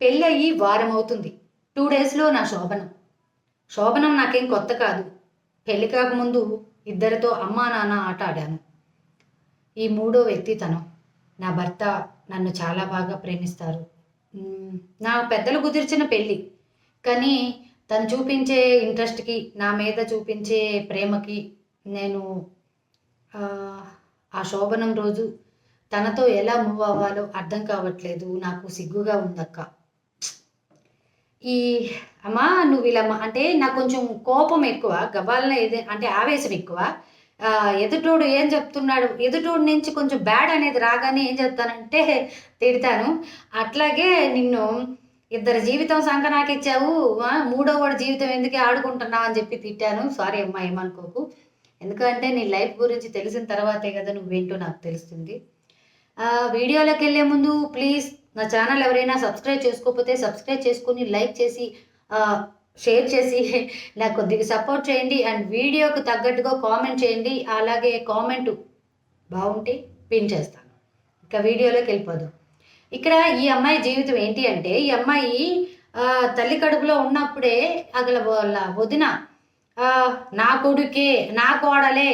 పెళ్ళయ్యి వారం అవుతుంది టూ డేస్లో నా శోభనం. శోభనం నాకేం కొత్త కాదు. పెళ్ళి కాకముందు ఇద్దరితో అమ్మా నాన్న ఆట ఆడాను. ఈ మూడో వ్యక్తి తను నా భర్త నన్ను చాలా బాగా ప్రేమిస్తారు. నా పెద్దలు కుదిర్చిన పెళ్ళి. కానీ తను చూపించే ఇంట్రెస్ట్కి నా మీద చూపించే ప్రేమకి నేను ఆ శోభనం రోజు తనతో ఎలా మూవ్ అవ్వాలో అర్థం కావట్లేదు. నాకు సిగ్గుగా ఉందక్క. ఈ అమ్మా నువ్వు ఇలా అంటే నాకు కొంచెం కోపం ఎక్కువ గబాలన ఏది అంటే ఆవేశం ఎక్కువ. ఎదుటోడు ఏం చెప్తున్నాడు? ఎదుటోడు నుంచి కొంచెం బ్యాడ్ అనేది రాగానే ఏం చెప్తానంటే తిడతాను. అట్లాగే నిన్ను ఇద్దరు జీవితం సంఖ నాకు ఇచ్చావు మూడో వాడు జీవితం ఎందుకే ఆడుకుంటున్నావు అని చెప్పి తిట్టాను. సారీ అమ్మా ఏమనుకోకు. ఎందుకంటే నీ లైఫ్ గురించి తెలిసిన తర్వాతే కదా నువ్వేంటో నాకు తెలుస్తుంది. వీడియోలోకి వెళ్ళే ముందు ప్లీజ్ నా ఛానల్ ఎవరైనా సబ్స్క్రైబ్ చేసుకోకపోతే సబ్స్క్రైబ్ చేసుకొని లైక్ చేసి షేర్ చేసి నాకు కొద్దిగా సపోర్ట్ చేయండి. అండ్ వీడియోకు తగ్గట్టుగా కామెంట్ చేయండి. అలాగే కామెంట్ బాగుంటే పిన్ చేస్తాను. ఇంకా వీడియోలోకి వెళ్ళిపోదాం. ఇక్కడ ఈ అమ్మాయి జీవితం ఏంటి అంటే ఈ అమ్మాయి తల్లి కడుపులో ఉన్నప్పుడే అగల వాళ్ళ వదిన నా కొడుకే నా కోడలే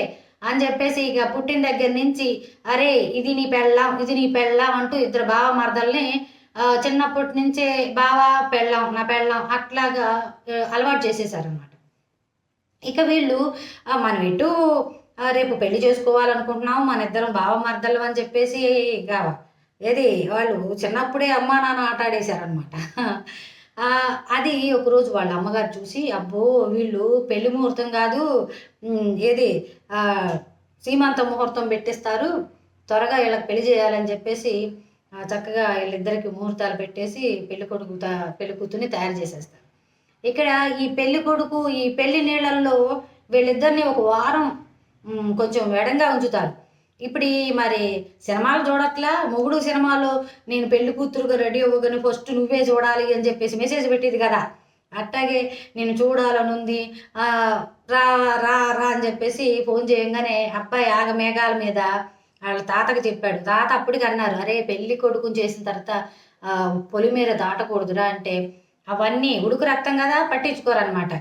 అని చెప్పేసి ఇక పుట్టిన దగ్గర నుంచి అరే ఇది నీ పెళ్ళాం ఇది నీ పెళ్ళాం అంటూ ఇద్దరు బావ మరదల్ని చిన్నప్పటి నుంచే బావ పెళ్ళాం నా పెళ్ళాం అట్లాగా అలవాటు చేసేసారనమాట ఇక వీళ్ళు మనం ఎటు రేపు పెళ్ళి చేసుకోవాలనుకుంటున్నాం మన ఇద్దరం బావ మరదలు అని చెప్పేసి ఇక ఏది వాళ్ళు చిన్నప్పుడే అమ్మా నాన్న ఆట ఆడేశారనమాట అది ఒకరోజు వాళ్ళ అమ్మగారు చూసి అబ్బో వీళ్ళు పెళ్ళి ముహూర్తం కాదు ఏది సీమంత ముహూర్తం పెట్టిస్తారు. త్వరగా వీళ్ళకి పెళ్ళి చేయాలని చెప్పేసి చక్కగా వీళ్ళిద్దరికి ముహూర్తాలు పెట్టేసి పెళ్ళి కొడుకు త- పెళ్ళి కూతుర్ని తయారు చేసేస్తారు. ఇక్కడ ఈ పెళ్ళి కొడుకు ఈ పెళ్ళి నీళ్ళల్లో వీళ్ళిద్దరిని ఒక వారం కొంచెం వేడంగా ఉంచుతారు. ఇప్పుడు మరి సినిమాలు చూడట్లా? మొగుడు సినిమాలో నేను పెళ్ళి కూతురుగా రెడీ అవ్వగానే ఫస్ట్ నువ్వే చూడాలి అని చెప్పేసి మెసేజ్ పెట్టేది కదా. అట్టాగే నేను చూడాలని ఉంది. రా రా రా అని చెప్పేసి ఫోన్ చేయంగానే అబ్బాయి ఆగ మేఘాల మీద వాళ్ళ తాతకి చెప్పాడు. తాత అప్పటికి అన్నారు అరే పెళ్ళి కొడుకుని చేసిన తర్వాత పొలి పొలిమేర దాటకూడదురా అంటే అవన్నీ ఉడుకు రక్తం కదా పట్టించుకోరనమాట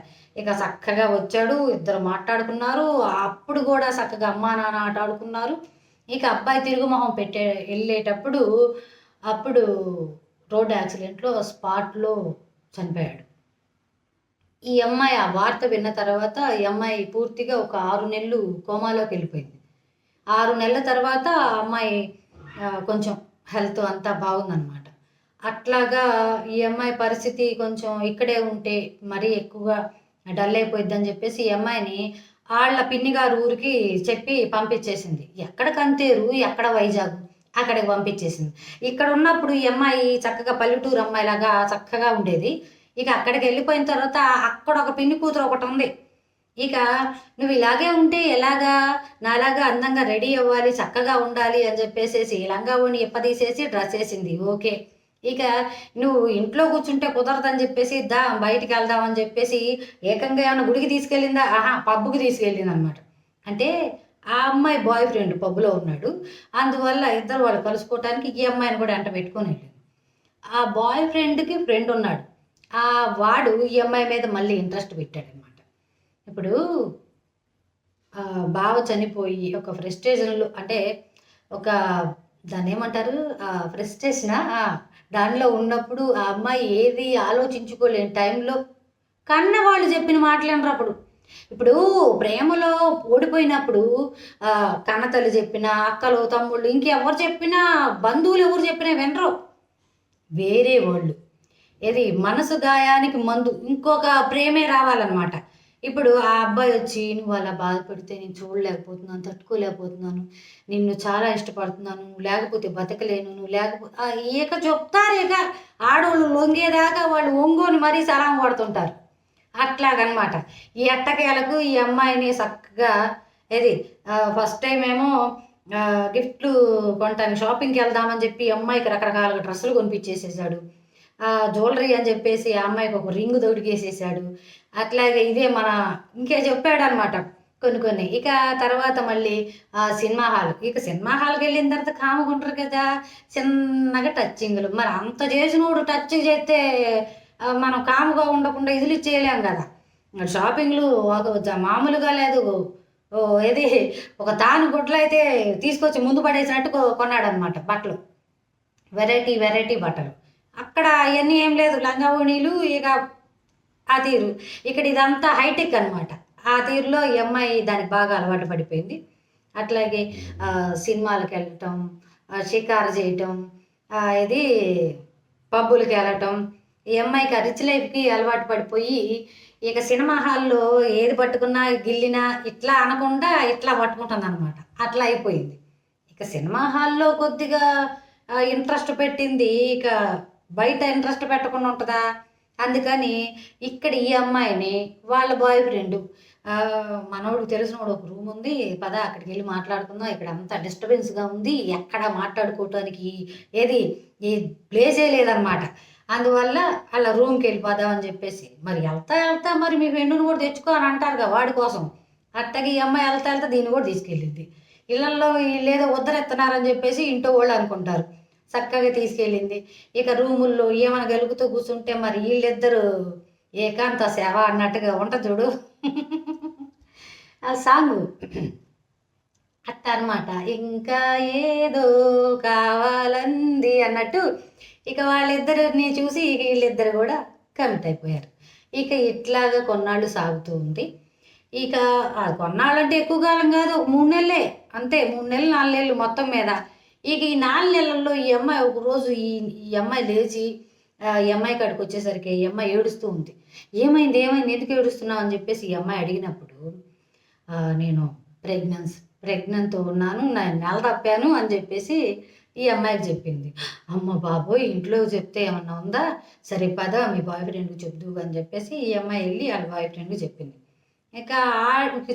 ఇక చక్కగా వచ్చాడు ఇద్దరు మాట్లాడుకున్నారు. అప్పుడు కూడా చక్కగా అమ్మా నాన్న ఆట ఆడుకున్నారు. ఇక అబ్బాయి తిరుగు మొహం పెట్టే వెళ్ళేటప్పుడు అప్పుడు రోడ్ యాక్సిడెంట్లో స్పాట్లో చనిపోయాడు. ఈ అమ్మాయి ఆ వార్త విన్న తర్వాత ఈ అమ్మాయి పూర్తిగా ఒక ఆరు నెలలు కోమాలోకి వెళ్ళిపోయింది. ఆరు నెలల తర్వాత ఆ అమ్మాయి కొంచెం హెల్త్ అంతా బాగుందన్నమాట. అట్లాగా ఈ అమ్మాయి పరిస్థితి కొంచెం ఇక్కడే ఉంటే మరీ ఎక్కువగా డల్ అయిపోయిద్దని చెప్పేసి ఈ అమ్మాయిని వాళ్ళ పిన్ని గారు ఊరికి చెప్పి పంపించేసింది. ఎక్కడ కంతేరు ఎక్కడ వైజాగ్? అక్కడికి పంపించేసింది. ఇక్కడ ఉన్నప్పుడు ఈ అమ్మాయి చక్కగా పల్లెటూరు అమ్మాయిలాగా చక్కగా ఉండేది. ఇక అక్కడికి వెళ్ళిపోయిన తర్వాత అక్కడ ఒక పిన్ని కూతురు ఒకటి ఉంది. ఇక నువ్వు ఇలాగే ఉంటే ఎలాగా? నాలాగా అందంగా రెడీ అవ్వాలి చక్కగా ఉండాలి అని చెప్పేసేసి లంగా ఉండి ఇప్పదీసేసి డ్రెస్ వేసింది. ఓకే. ఇక నువ్వు ఇంట్లో కూర్చుంటే కుదరదని చెప్పేసి దా బయటికి వెళ్దామని చెప్పేసి ఏకంగా ఏమైనా గుడికి తీసుకెళ్ళిందా? ఆహా పబ్బుకి తీసుకెళ్ళింది అనమాట అంటే ఆ అమ్మాయి బాయ్ ఫ్రెండ్ పబ్బులో ఉన్నాడు. అందువల్ల ఇద్దరు వాళ్ళు కలుసుకోవటానికి ఈ అమ్మాయిని కూడా ఎంట పెట్టుకొని వెళ్ళింది. ఆ బాయ్ ఫ్రెండ్కి ఫ్రెండ్ ఉన్నాడు. ఆ వాడు ఈ అమ్మాయి మీద మళ్ళీ ఇంట్రెస్ట్ పెట్టాడనమాట. ఇప్పుడు బావ చనిపోయి ఒక ఫ్రస్ట్రేషన్లో అంటే ఒక దాన్ని ఏమంటారు ఫ్రస్ట్రేషన్? దానిలో ఉన్నప్పుడు ఆ అమ్మాయి ఏది ఆలోచించుకోలేని టైంలో కన్న వాళ్ళు చెప్పిన మాటలేనరు అప్పుడు ఇప్పుడు ప్రేమలో ఓడిపోయినప్పుడు కన్నతల్లి చెప్పిన అక్కలు తమ్ముళ్ళు ఇంకెవరు చెప్పినా బంధువులు ఎవరు చెప్పినా వినరు. వేరే వాళ్ళు. ఏది మనసు గాయానికి మందు ఇంకొక ప్రేమే రావాలన్నమాట. ఇప్పుడు ఆ అబ్బాయి వచ్చి నువ్వు అలా బాధపడితే నేను చూడలేకపోతున్నాను తట్టుకోలేకపోతున్నాను నిన్ను చాలా ఇష్టపడుతున్నాను నువ్వు లేకపోతే బతకలేను నువ్వు లేకపోతే ఏక ఇక ఆడవాళ్ళు లొంగేదాకా వాళ్ళు ఒంగోని మరీ సలాం కొడుతుంటారు. అట్లాగనమాట. ఈ అట్టకేలకు ఈ అమ్మాయిని చక్కగా ఏది ఫస్ట్ టైం ఏమో గిఫ్ట్లు కొంటాను షాపింగ్కి వెళ్దామని చెప్పి అమ్మాయికి రకరకాల డ్రెస్సులు కొనిపించేసేసాడు జ్యువెలరీ అని చెప్పేసి ఆ అమ్మాయికి ఒక రింగ్ తొడిగేసేసాడు అట్లాగే ఇదే మన ఇంకే చెప్పాడు అనమాట కొన్ని కొన్ని. ఇక తర్వాత మళ్ళీ ఆ, సినిమా హాల్ ఇక సినిమా హాల్కి వెళ్ళిన తర్వాత కాముకుంటారు కదా చిన్నగా టచ్చింగ్లు మరి అంత చేసినోడు టచ్ చేస్తే మనం కాముగా ఉండకుండా ఇదిలు చేయలేం కదా. షాపింగ్లు ఒక మామూలుగా లేదు. ఓ ఏది ఒక తాను గుడ్లు అయితే తీసుకొచ్చి ముందు పడేసినట్టు కొన్నాడు అనమాట బట్టలు. వెరైటీ వెరైటీ బట్టలు. అక్కడ అవన్నీ ఏం లేదు. లంగా ఓణీలు ఇక ఆ తీరు. ఇక్కడ ఇదంతా హైటెక్ అనమాట ఆ తీరులో ఈ అమ్మాయి దానికి బాగా అలవాటు పడిపోయింది. అట్లాగే సినిమాలకు వెళ్ళటం షికారు చేయటం ఇది పబ్బులకి వెళ్ళటం ఈ అమ్మాయికి ఆ రిచ్ లైఫ్కి అలవాటు పడిపోయి ఇక సినిమా హాల్లో ఏది పట్టుకున్నా గిల్లినా ఇట్లా అనకుండా ఇట్లా పట్టుకుంటుంది అనమాట అట్లా అయిపోయింది. ఇక సినిమా హాల్లో కొద్దిగా ఇంట్రెస్ట్ పెట్టింది. ఇక బయట ఇంట్రెస్ట్ పెట్టకుండా ఉంటుందా? అందుకని ఇక్కడ ఈ అమ్మాయిని వాళ్ళ బాయ్ ఫ్రెండ్ మనోడు తెలిసినోడు ఒక రూమ్ ఉంది. పద అక్కడికి వెళ్ళి మాట్లాడుకుందాం. ఇక్కడ అంతా డిస్టర్బెన్స్గా ఉంది. ఎక్కడ మాట్లాడుకోవటానికి ఏది ఈ ప్లేసే లేదనమాట అందువల్ల అలా రూమ్కి వెళ్ళిపోదాం అని చెప్పేసి మరి వెళ్తా వెళ్తా మరి మీ ఫ్రెండ్ని కూడా తెచ్చుకో అని అంటారుగా వాడి కోసం. అట్టగా ఈ అమ్మాయి వెళ్తా వెళ్తా దీన్ని కూడా తీసుకెళ్ళింది. ఇళ్ళల్లో వీళ్ళు ఏదో చెప్పేసి ఇంట్లో వాళ్ళు అనుకుంటారు. చక్కగా తీసుకెళ్ళింది. ఇక రూముల్లో ఏమైనా గలుగుతూ కూర్చుంటే మరి వీళ్ళిద్దరూ ఏకాంత సేవ అన్నట్టుగా ఉంటుంది చూడు. ఆ సాంగ్. అట్ట అనమాట ఇంకా ఏదో కావాలంది అన్నట్టు ఇక వాళ్ళిద్దరిని చూసి ఇక వీళ్ళిద్దరు కూడా కమిట్ అయిపోయారు. ఇక ఇట్లాగా కొన్నాళ్ళు సాగుతూ ఉంది. ఇక కొన్నాళ్ళంటే ఎక్కువ కాలం కాదు మూడు నెలలే. అంతే మూడు నెలలు నాలుగు నెలలు మొత్తం మీద. ఇక ఈ నాలుగు నెలల్లో ఈ అమ్మాయి ఒక రోజు ఈ ఈ అమ్మాయి లేచి ఈ అమ్మాయి కాడికి వచ్చేసరికి ఈ అమ్మాయి ఏడుస్తూ ఉంది. ఏమైంది ఏమైంది ఎందుకు ఏడుస్తున్నావు అని చెప్పేసి ఈ అమ్మాయి అడిగినప్పుడు నేను ప్రెగ్నెన్స్ ప్రెగ్నెంట్ ఉన్నాను నేను నెల తప్పాను అని చెప్పేసి ఈ అమ్మాయికి చెప్పింది. అమ్మ బాబోయ్ ఇంట్లో చెప్తే ఏమన్నా ఉందా? సరే పద మీ బాయ్ ఫ్రెండ్కి చెప్దు అని చెప్పేసి ఈ అమ్మాయి వెళ్ళి వాళ్ళ బాయ్ ఫ్రెండ్కి చెప్పింది. ఇక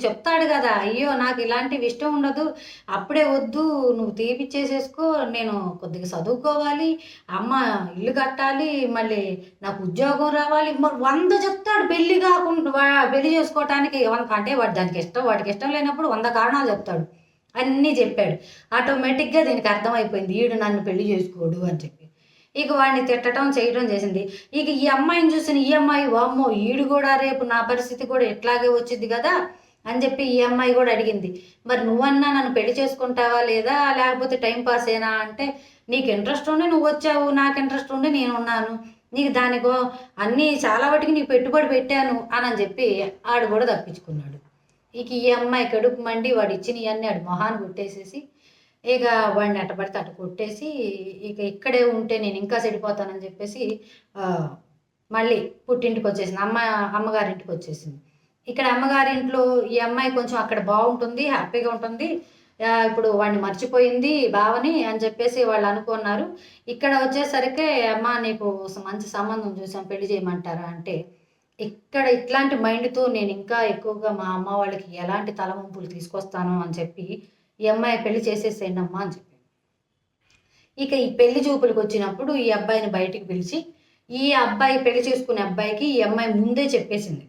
చెప్తాడు కదా అయ్యో నాకు ఇలాంటివి ఇష్టం ఉండదు అప్పుడే వద్దు నువ్వు తీపిచ్చేసేసుకో నేను కొద్దిగా చదువుకోవాలి అమ్మ ఇల్లు కట్టాలి మళ్ళీ నాకు ఉద్యోగం రావాలి మరి వంద చెప్తాడు పెళ్ళి కాకుండా పెళ్ళి చేసుకోవటానికి వంద అంటే వాడు దానికి ఇష్టం వాడికి ఇష్టం లేనప్పుడు వంద కారణాలు చెప్తాడు అన్నీ చెప్పాడు ఆటోమేటిక్గా దీనికి అర్థమైపోయింది ఈడు నన్ను పెళ్ళి చేసుకోడు అని చెప్పి. ఇక వాడిని తిట్టడం చేయడం చేసింది. ఇక ఈ అమ్మాయిని చూసిన ఈ అమ్మాయి వామ్మో ఈడు కూడా రేపు నా పరిస్థితి కూడా ఇట్లాగే వచ్చింది కదా అని చెప్పి ఈ అమ్మాయి కూడా అడిగింది. మరి నువ్వన్నా నన్ను పెళ్ళి చేసుకుంటావా లేదా? లేకపోతే టైం పాస్ అయినా అంటే నీకు ఇంట్రెస్ట్ ఉండి నువ్వు వచ్చావు నాకు ఇంట్రెస్ట్ ఉండి నేను ఉన్నాను. నీకు దానికో అన్నీ చాలా వాటికి నీకు పెట్టుబడి పెట్టాను అని అని చెప్పి ఆడు కూడా తప్పించుకున్నాడు. ఇక ఈ అమ్మాయి కడుపు మండి వాడు ఇచ్చిన ఇవన్నీ ఆడు మొహాన్ని కొట్టేసేసి ఇక వాడిని ఎట్టబడితే అటు అట్ట కొట్టేసి ఇక ఇక్కడే ఉంటే నేను ఇంకా చెడిపోతానని చెప్పేసి మళ్ళీ పుట్టింటికి వచ్చేసింది. అమ్మ అమ్మగారింటికి వచ్చేసింది. ఇక్కడ అమ్మగారింట్లో ఈ అమ్మాయి కొంచెం అక్కడ బాగుంటుంది హ్యాపీగా ఉంటుంది. ఇప్పుడు వాడిని మర్చిపోయింది బావని అని చెప్పేసి వాళ్ళు అనుకున్నారు. ఇక్కడ వచ్చేసరికి అమ్మ నీకు మంచి సంబంధం చూసాం పెళ్ళి చేయమంటారా? అంటే ఇక్కడ ఇట్లాంటి మైండ్తో నేను ఇంకా ఎక్కువగా మా అమ్మ వాళ్ళకి ఎలాంటి తలవంపులు తీసుకొస్తాను? అని చెప్పి ఈ అమ్మాయి పెళ్ళి చేసేసేయండి అమ్మా అని చెప్పాడు. ఇక ఈ పెళ్ళి చూపులకు వచ్చినప్పుడు ఈ అబ్బాయిని బయటికి పిలిచి ఈ అబ్బాయి పెళ్ళి చేసుకునే అబ్బాయికి ఈ అమ్మాయి ముందే చెప్పేసింది.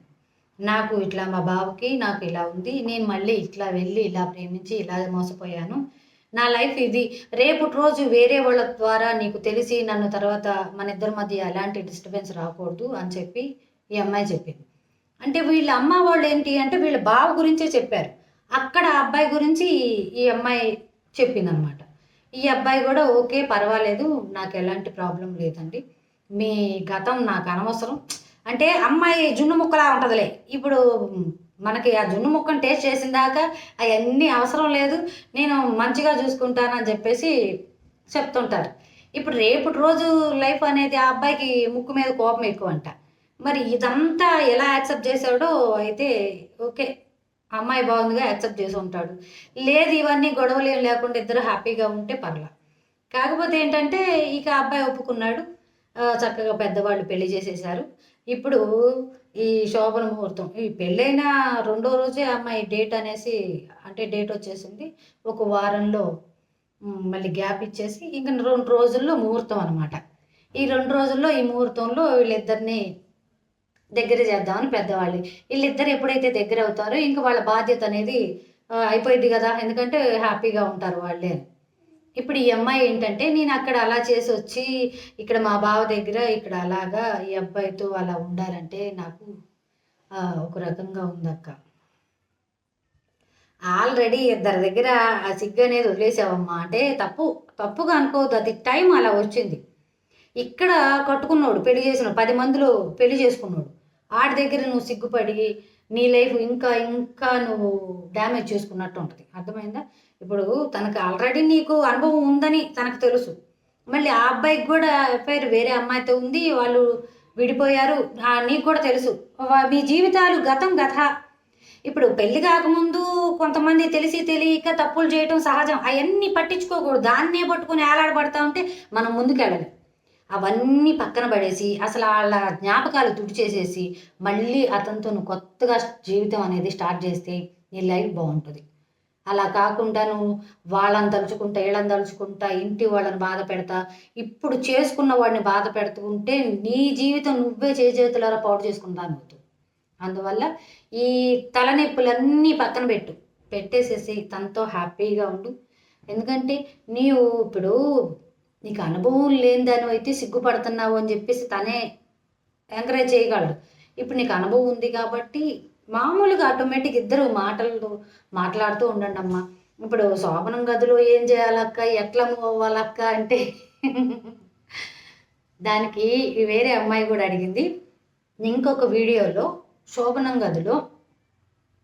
నాకు ఇట్లా మా బావకి నాకు ఇలా ఉంది నేను మళ్ళీ ఇట్లా వెళ్ళి ఇలా ప్రేమించి ఇలా మోసపోయాను. నా లైఫ్ ఇది. రేపటి రోజు వేరే వాళ్ళ ద్వారా నీకు తెలిసి నన్ను తర్వాత మన ఇద్దరి మధ్య ఎలాంటి డిస్టర్బెన్స్ రాకూడదు అని చెప్పి ఈ అమ్మాయి చెప్పింది. అంటే వీళ్ళ అమ్మ వాళ్ళు ఏంటి అంటే వీళ్ళ బావ గురించే చెప్పారు. అక్కడ ఆ అబ్బాయి గురించి ఈ- ఈ అమ్మాయి చెప్పిందనమాట. ఈ అబ్బాయి కూడా ఓకే పర్వాలేదు నాకు ఎలాంటి ప్రాబ్లం లేదండి. మీ గతం నాకు అనవసరం. అంటే అమ్మాయి జున్ను ముక్కలా ఉంటుందిలే. ఇప్పుడు మనకి ఆ జున్ను ముక్కను టేస్ట్ చేసిన దాకా అవన్నీ అవసరం లేదు. నేను మంచిగా చూసుకుంటానని చెప్పేసి చెప్తుంటారు. ఇప్పుడు రేపటి రోజు లైఫ్ అనేది ఆ అబ్బాయికి ముక్కు మీద కోపం ఎక్కువ అంట మరి ఇదంతా ఎలా యాక్సెప్ట్ చేశాడో అయితే ఓకే. అమ్మాయి బాగుందిగా యాక్సెప్ట్ చేసి ఉంటాడు. లేదు ఇవన్నీ గొడవలు ఏం లేకుండా ఇద్దరు హ్యాపీగా ఉంటే పర్లా. కాకపోతే ఏంటంటే ఇక అబ్బాయి ఒప్పుకున్నాడు. చక్కగా పెద్దవాళ్ళు పెళ్ళి చేసేసారు ఇప్పుడు ఈ శోభన ముహూర్తం ఈ పెళ్ళైన రెండో రోజే అమ్మాయి డేట్ అనేసి అంటే డేట్ వచ్చేసింది. ఒక వారంలో మళ్ళీ గ్యాప్ ఇచ్చేసి ఇంకా రెండు రోజుల్లో ముహూర్తం అనమాట ఈ రెండు రోజుల్లో ఈ ముహూర్తంలో వీళ్ళిద్దరిని దగ్గర చేద్దామని పెద్దవాళ్ళు. వీళ్ళిద్దరు ఎప్పుడైతే దగ్గర అవుతారో ఇంకా వాళ్ళ బాధ్యత అనేది అయిపోయింది కదా. ఎందుకంటే హ్యాపీగా ఉంటారు వాళ్ళే. అని ఇప్పుడు ఈ అమ్మాయి ఏంటంటే నేను అక్కడ అలా చేసి వచ్చి ఇక్కడ మా బావ దగ్గర ఇక్కడ అలాగా ఈ అబ్బాయితో అలా ఉండాలంటే నాకు ఒక రకంగా ఉందక్క. ఆల్రెడీ ఇద్దరి దగ్గర ఆ సిగ్గు అనేది వదిలేసావమ్మా. అంటే తప్పు తప్పుగా అనుకోవద్దు. అది టైం అలా వచ్చింది. ఇక్కడ కట్టుకున్నాడు పెళ్ళి చేసిన పది మందిలో పెళ్ళి చేసుకున్నాడు. ఆడి దగ్గర నువ్వు సిగ్గుపడి నీ లైఫ్ ఇంకా ఇంకా నువ్వు డ్యామేజ్ చేసుకున్నట్టు ఉంటుంది. అర్థమైందా? ఇప్పుడు తనకు ఆల్రెడీ నీకు అనుభవం ఉందని తనకు తెలుసు. మళ్ళీ ఆ అబ్బాయికి కూడా ఎఫ్ఐఆర్ వేరే అమ్మాయితో ఉంది వాళ్ళు విడిపోయారు. నీకు కూడా తెలుసు. మీ జీవితాలు గతం గత ఇప్పుడు పెళ్ళి కాకముందు కొంతమంది తెలిసి తెలియక తప్పులు చేయటం సహజం. అవన్నీ పట్టించుకోకూడదు. దాన్నే పట్టుకుని ఏలాడబడతా ఉంటే మనం ముందుకెళ్ళాలి. అవన్నీ పక్కన పడేసి అసలు వాళ్ళ జ్ఞాపకాలు తుడిచేసేసి మళ్ళీ అతనితో నువ్వు కొత్తగా జీవితం అనేది స్టార్ట్ చేస్తే నీ లైఫ్ బాగుంటుంది. అలా కాకుండా నువ్వు వాళ్ళని తలుచుకుంటా వీళ్ళని తలుచుకుంటా ఇంటి వాళ్ళని బాధ పెడతా ఇప్పుడు చేసుకున్న వాడిని బాధ పెడుతుంటే నీ జీవితం నువ్వే చేతులారా పాడు చేసుకుంటాను అందువల్ల ఈ తలనొప్పులన్నీ పక్కన పెట్టు. పెట్టేసేసి తనతో హ్యాపీగా ఉండు. ఎందుకంటే నీవు ఇప్పుడు నీకు అనుభవం లేని దాని అయితే సిగ్గుపడుతున్నావు అని చెప్పేసి తనే ఎంకరేజ్ చేయగలడు. ఇప్పుడు నీకు అనుభవం ఉంది కాబట్టి మామూలుగా ఆటోమేటిక్ ఇద్దరు మాటలు మాట్లాడుతూ ఉండండి అమ్మా. ఇప్పుడు శోభనం గదిలో ఏం చేయాలక్క? ఎట్లా మూవ్ అవ్వాలక్క అంటే దానికి వేరే అమ్మాయి కూడా అడిగింది. ఇంకొక వీడియోలో శోభనం గదిలో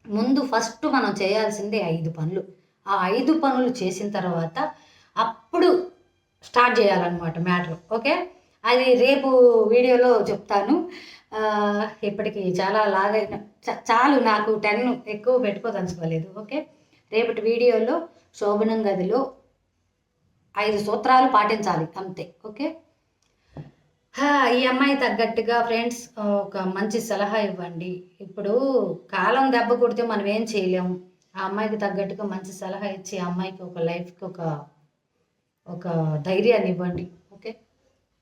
ముందు ఫస్ట్ మనం చేయాల్సిందే ఐదు పనులు. ఆ ఐదు పనులు చేసిన తర్వాత అప్పుడు స్టార్ట్ చేయాలన్నమాట మ్యాటర్ ఓకే? అది రేపు వీడియోలో చెప్తాను. ఇప్పటికీ ఇప్పటికి చాలా లాగైన చ- చాలు నాకు టెన్ ఎక్కువ పెట్టుకోదలుచుకోలేదు ఓకే? రేపటి వీడియోలో శోభనం గదిలో ఐదు సూత్రాలు పాటించాలి అంతే ఓకే? హా, ఈ అమ్మాయి తగ్గట్టుగా ఫ్రెండ్స్ ఒక మంచి సలహా ఇవ్వండి. ఇప్పుడు కాలం దెబ్బ కొడితే మనం ఏం చేయలేము ఆ అమ్మాయికి తగ్గట్టుగా మంచి సలహా ఇచ్చి ఆ అమ్మాయికి ఒక లైఫ్కి ఒక ఒక ధైర్యాన్ని ఇవ్వండి